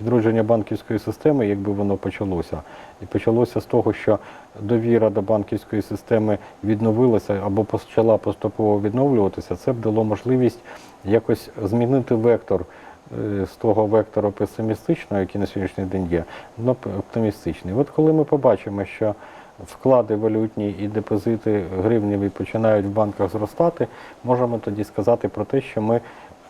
відродження банківської системи, якби воно почалося. І почалося з того, що довіра до банківської системи відновилася або почала поступово відновлюватися, це б дало можливість якось змінити вектор е, з того вектора песимістичного, який на сьогоднішній день є, на оптимістичний. От коли ми побачимо, що вклади валютні і депозити гривневі починають в банках зростати, можемо тоді сказати про те, що ми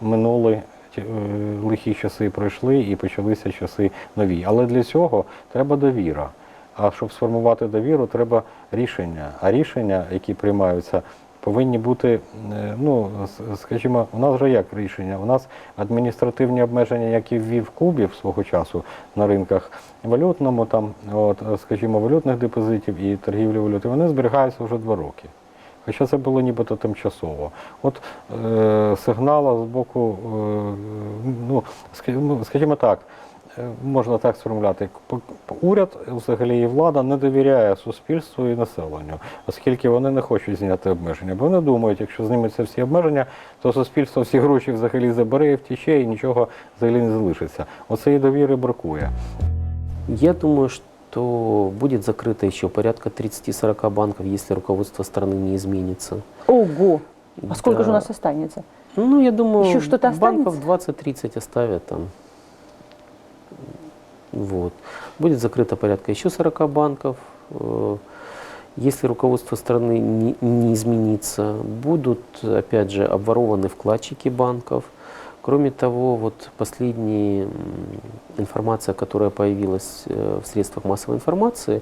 минули ті- е, лихі часи пройшли і почалися часи нові. Але для цього треба довіра. А щоб сформувати довіру, треба рішення. А рішення, які приймаються, повинні бути, е, ну, скажімо, у нас вже як рішення? У нас адміністративні обмеження, які ввів Кубів свого часу на ринках валютному, там, от, скажімо, валютних депозитів і торгівлі валюти, вони зберігаються вже два роки. Хоча це було нібито тимчасово. От е, сигнала з боку, е, ну, ну, скажімо так, е, можна так п- уряд взагалі і влада не довіряє суспільству і населенню, оскільки вони не хочуть зняти обмеження. Бо вони думають, якщо знімуться всі обмеження, то суспільство всі гроші взагалі забере і втіче, і нічого взагалі не залишиться. Оцеї довіри бракує. Я думаю, что будет закрыто еще порядка 30-40 банков, если руководство страны не изменится. Ого! А сколько Да. же у нас останется? Ну, я думаю, Еще что-то банков останется? 20-30 оставят там. Вот. Будет закрыто порядка еще 40 банков. Э, Если руководство страны не, не изменится, будут, опять же, обворованы вкладчики банков. Кроме того, вот последняя информация, которая появилась э, в средствах массовой информации,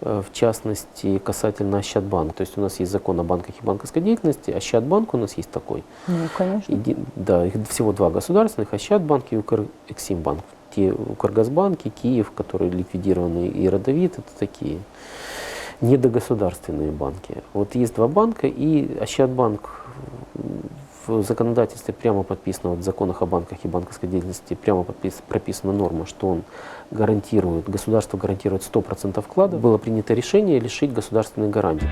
э, в частности, касательно Ощадбанка. То есть у нас есть закон о банках и банковской деятельности, Ощадбанк у нас есть такой. Ну, конечно. Еди- да, их всего два государственных, Ощадбанк и Укрексимбанк. Те Укргазбанки, Киев, которые ликвидированы, и Родовит, это такие недогосударственные банки. Вот есть два банка, и Ощадбанк в законодательстве прямо подписано, вот в законах о банках и банковской деятельности прямо подпис- прописана норма, что он гарантирует, государство гарантирует 100% вклада. Было принято решение лишить государственной гарантий.